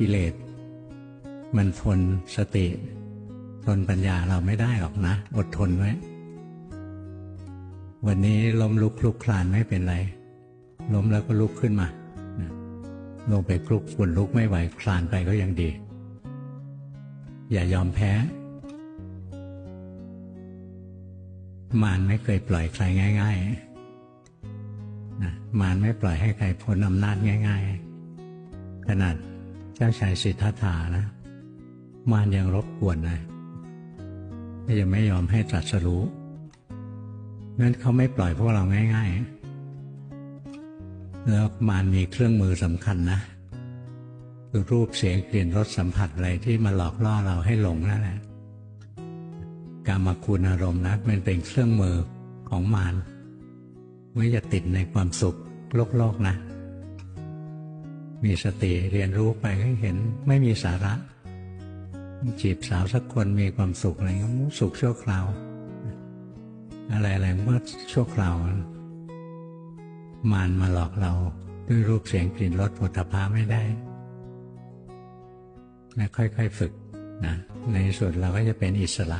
กิเลส มันทนสติ ทนปัญญาเราไม่ได้หรอกนะ อดทนไว้ วันนี้ล้มลุกคลุกคลานไม่เป็นไร ล้มแล้วก็ลุกขึ้นมาลงไปคลุกฝุ่นลุกไม่ไหวคลานไปก็ยังดี อย่ายอมแพ้ มารไม่เคยปล่อยใครง่าย ๆนะมารไม่ปล่อยให้ใครพ้นอำนาจง่าย ๆ ขนาด จ้าชายสิทธัตถานะ มารยังรบกวนเลยยังไม่ยอมให้ตรัสรู้งั้นเขาไม่ปล่อยพวกเราง่าย ๆ แล้วมารมีเครื่องมือสำคัญนะคือรูปเสียงกลิ่นรสสัมผัสอะไรที่มาหลอกล่อเราให้หลงนั่นแหละการมาคุณอารมณ์นะมันเป็นเครื่องมือของมารไม่จะติดในความสุขโลกโลกนะ มีสติเรียนรู้ไปให้เห็นไม่มีสาระ จีบสาวสักคนมีความสุขอะไรก็สุขชั่วคราว อะไรอะไรเมื่อชั่วคราวมารมาหลอกเราด้วยรูปเสียงกลิ่นรสผลิภาไม่ได้นะค่อยๆฝึกนะในสุดเราก็จะเป็นอิสระ